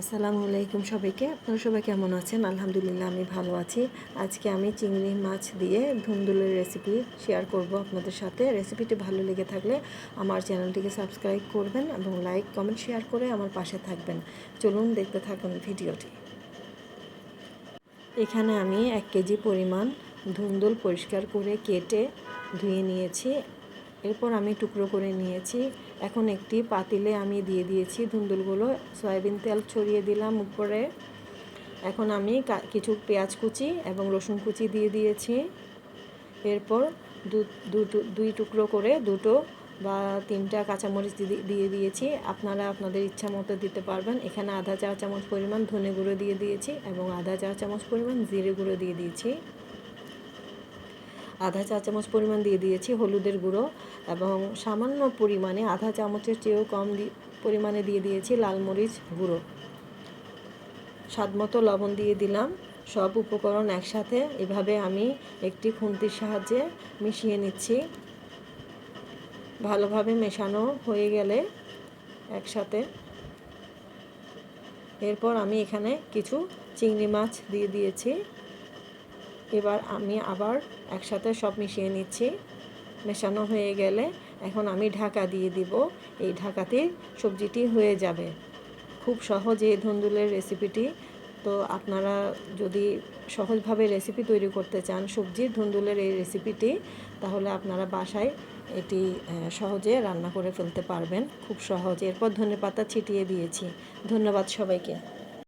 আসসালামু আলাইকুম সবাইকে। আপনারা সবাই কেমন আছেন? আলহামদুলিল্লাহ, আমি ভালো আছি। আজকে আমি চিংড়ি মাছ দিয়ে ধুন্দুলের রেসিপি শেয়ার করব আপনাদের সাথে। রেসিপিটি ভালো লেগে থাকলে আমার চ্যানেলটিকে সাবস্ক্রাইব করবেন এবং লাইক কমেন্ট শেয়ার করে আমার পাশে থাকবেন। চলুন দেখতে থাকুন ভিডিওটি। এখানে আমি এক কেজি পরিমাণ ধুন্দুল পরিষ্কার করে কেটে ধুয়ে নিয়েছি। এরপর আমি টুকরো করে নিয়েছি। এখন একটি পাতিলে আমি দিয়ে দিয়েছি ধুন্দুলগুলো। সয়াবিন তেল ছড়িয়ে দিলাম উপরে। এখন আমি কিছু পেঁয়াজ কুচি এবং রসুন কুচি দিয়ে দিয়েছি। এরপর দুই টুকরো করে দুটো বা তিনটা কাঁচামরিচ দিয়ে দিয়েছি। আপনারা আপনাদের ইচ্ছা মতো দিতে পারবেন। এখানে আধা চা চামচ পরিমাণ ধনে গুঁড়ো দিয়ে দিয়েছি এবং আধা চা চামচ পরিমাণ জিরে গুঁড়ো দিয়ে দিয়েছি। আধা চা চামচ পরিমাণ দিয়ে দিয়েছি হলুদের গুঁড়ো এবং সামান্য পরিমাণে আধা চামচের চেয়েও কম পরিমাণে দিয়ে দিয়েছি লাল মরিচ গুঁড়ো। স্বাদ মতো লবণ দিয়ে দিলাম। সব উপকরণ একসাথে। এভাবে আমি একটি খুন্তির সাহায্যে মিশিয়ে নিচ্ছি। ভালোভাবে মেশানো হয়ে গেলে একসাথে। এরপর আমি এখানে কিছু চিংড়ি মাছ দিয়ে দিয়েছি। এবার আমি আবার একসাথে সব মিশিয়ে নিচ্ছি। মেশানো হয়ে গেলে এখন আমি ঢাকা দিয়ে দিব। এই ঢাকাতে সবজিটি হয়ে যাবে। খুব সহজ এই ধুন্দুলের রেসিপিটি। তো আপনারা যদি সহজভাবে রেসিপি তৈরি করতে চান, সবজির ধুন্দুলের এই রেসিপিটি, তাহলে আপনারা বাসায় এটি সহজে রান্না করে ফেলতে পারবেন। খুব সহজ। এরপর ধনে পাতা ছিটিয়ে দিয়েছি। ধন্যবাদ সবাইকে।